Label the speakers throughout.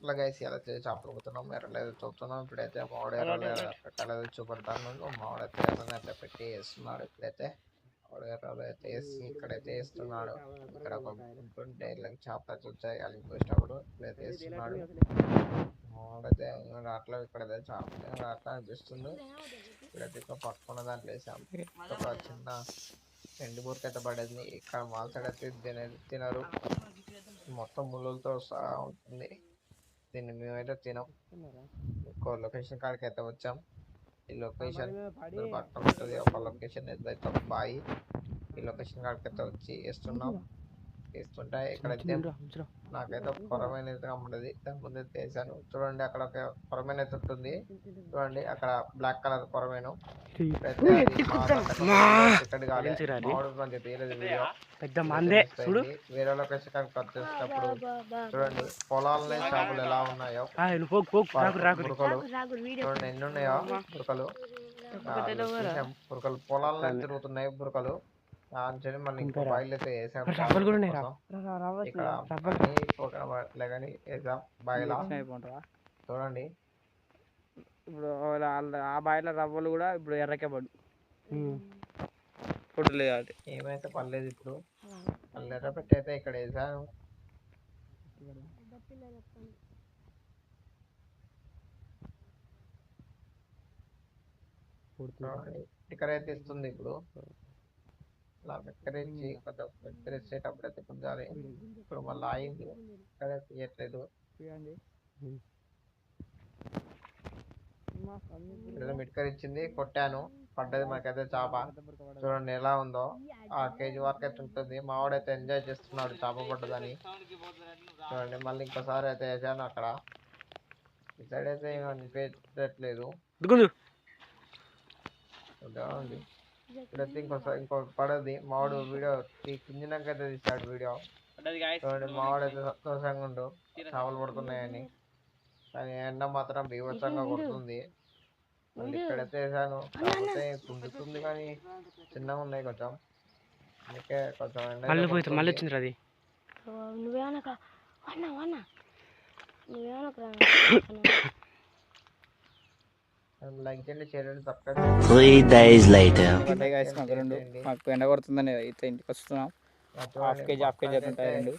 Speaker 1: అలా గైస్ ఇలా చేసి చేపలు పోతున్నాం ఎర్రలేదు చూస్తున్నాం ఇప్పుడైతే మామిడి ఎర్రలు పెట్టలేదు చూపెడతాను మామిడైతే ఎర్రని అయితే పెట్టి వేస్తున్నాడు ఇప్పుడైతే మామిడి ఎర్రలు అయితే వేసి ఇక్కడైతే వేస్తున్నాడు ఇక్కడ ఒక గుంటుంటే ఇలా చేపలు వచ్చాయి అలిగి పోసినప్పుడు ఇప్పుడైతే వేస్తున్నాడు మామిడైతే అట్లా ఇక్కడైతే చేపలు అట్లా అనిపిస్తుంది ఇప్పుడైతే ఇక్కడ పక్కన దాంట్లో వేసాం ఒక చిన్న ఎండు అయితే పడేది ఇక్కడ మాల్ సైడ్ అయితే తినేది తినరు మొత్తం ముళ్ళులతో సహా ఉంటుంది దీన్ని మేమైతే తినం. ఇంకో లొకేషన్ కాడికి అయితే వచ్చాం. ఈ లొకేషన్ పక్కన ఉంటుంది ఒక లొకేషన్ అయితే బాయి. ఈ లొకేషన్ కాడికి అయితే వచ్చి వేస్తున్నాం. వేస్తుంటే ఇక్కడైతే నాకైతే కొరమైన అయితే కనబడేది దాని ముందు అయితే వేసాను చూడండి అక్కడ ఒక కొరమైన అయితే ఉంటుంది. చూడండి అక్కడ బ్లాక్ కలర్ వీడియో.
Speaker 2: పెద్ద మందే చూడు.
Speaker 1: వేరే లొకేషన్ కాడికి వచ్చేటప్పుడు చూడండి పొలాల్లో చేపలు ఎలా ఉన్నాయో. చూడండి ఎన్ని ఉన్నాయో? బురకలు. బురకలు పొలాల్లో తిరుగుతున్నాయి బురకలు మళ్ళీ ఇంకో బాయిల్ అయితే వేసాం.
Speaker 2: కూడా ఉన్నాయి? రా.
Speaker 1: వేసాం. బాయిల చూడండి.
Speaker 3: ఇప్పుడు ఆ బాయిల రవ్వలు కూడా ఇప్పుడు ఎర్రకే పడు. ఫుడ్ లేదు కాబట్టి.
Speaker 1: ఏమైతే పర్లేదు ఇప్పుడు. పల్లెట పెట్టి అయితే ఇక్కడ వేసాను. అయితే ఇస్తుంది ఇప్పుడు. ఇలా వెక్కరించి కొంచెం వెక్కరించేటప్పుడు అయితే కొంచెం ఇప్పుడు మళ్ళీ ఆయింది ఇక్కడ తీయట్లేదు ఏదో మిట్కరించింది కొట్టాను. పడ్డది మాకైతే చేప. చూడండి ఎలా ఉందో. ఆ కేజీ వరకు అయితే ఉంటుంది. మావాడైతే ఎంజాయ్ చేస్తున్నాడు చేప పడ్డదని. చూడండి మళ్ళీ ఇంకోసారి అయితే వేసాను అక్కడ. ఈ సైడ్ అయితే ఏమీ అనిపించట్లేదు. చూడండి ఇక్కడైతే ఇంకోసారి ఇంకో పడది మావాడు వీడియో కిందినాక అయితే తీసాడు వీడియో చూడండి మావాడు అయితే సంతోషంగా ఉండు చేపలు పడుతున్నాయని కానీ ఎండ మాత్రం బీభత్సంగా కొడుతుంది మళ్ళీ వేసాను కాకపోతే కుండుతుంది కానీ చిన్నగా ఉన్నాయి కొంచెం అందుకే కొంచెం ఎండ
Speaker 2: మళ్ళీ. వచ్చింది అది
Speaker 4: నువ్వేమనక వన్న
Speaker 5: days later.
Speaker 3: పడ్డాయి guys మాకు రెండు. మాకు ఎండ కొడుతుందని అయితే ఇంటికి వస్తున్నాం. హాఫ్ కేజీ హాఫ్ కేజీ ఉంటాయి రెండు.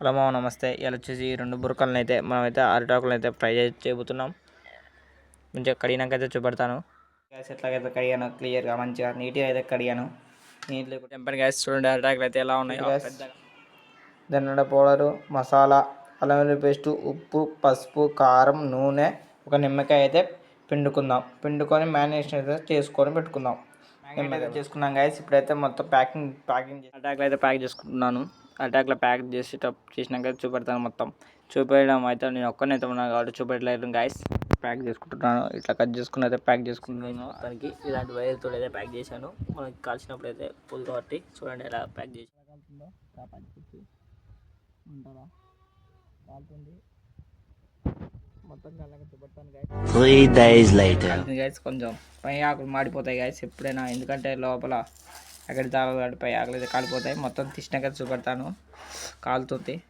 Speaker 3: హలో మామ నమస్తే. ఇలా వచ్చేసి రెండు బురకలను అయితే మనమైతే అరిటాకులను అయితే ఫ్రై చేసి చేయబోతున్నాం మంచిగా కడిగినాక అయితే చూపెడతాను. గ్యాస్ ఎట్లాగైతే కడిగాను క్లియర్గా మంచిగా నీట్గా అయితే కడిగాను. నీళ్ళు టెంపర్ గ్యాస్ చూడండి అరిటాకులు అయితే ఎలా ఉన్నాయి.
Speaker 1: ధనియాల పౌడరు మసాలా అల్లం వెల్లుల్లి పేస్టు ఉప్పు పసుపు కారం నూనె ఒక నిమ్మకాయ అయితే పిండుకుందాం. పిండుకొని మ్యారినేషన్ అయితే చేసుకొని పెట్టుకుందాం.
Speaker 3: నిమ్మకాయ. చేసుకున్నాం గాయస్ ఇప్పుడైతే మొత్తం ప్యాకింగ్ ప్యాకింగ్ అటాక్లో అయితే ప్యాక్ చేసుకుంటున్నాను. అటాక్లో ప్యాక్ చేసి చేసినాక చూపెడతాను మొత్తం. చూపెట్టడం అయితే నేను ఒక్కనైతే ఉన్నాను కాబట్టి చూపెట్టలేదు గాయస్ ప్యాక్ చేసుకుంటున్నాను. ఇట్లా కట్ చేసుకుని అయితే ప్యాక్ చేసుకుంటున్నాను. దానికి ఇలాంటి వైర్తో అయితే ప్యాక్ చేశాను. మనకి కాల్చినప్పుడు అయితే పుల్ కాబట్టి చూడండి ఎలా ప్యాక్ చేసి మొత్తం కళ్ళకి చూపెడతాను guys
Speaker 5: Three days later.
Speaker 3: Guys కొంచెం పై ఆకులు మాడిపోతాయి గైస్ ఎప్పుడైనా. ఎందుకంటే లోపల అక్కడ కాబట్టి పై ఆకులు అయితే కాలిపోతాయి. మొత్తం తీసినాక చూపెడతాను. కాలుతుంది.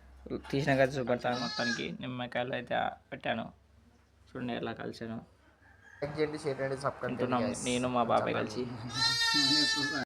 Speaker 3: తీసినాక చూపెడతాను మొత్తానికి. నిమ్మకాయలు అయితే పెట్టాను. చూడండి ఎలా కలిసాను. నేను మా బాబాయ్ కలిసి.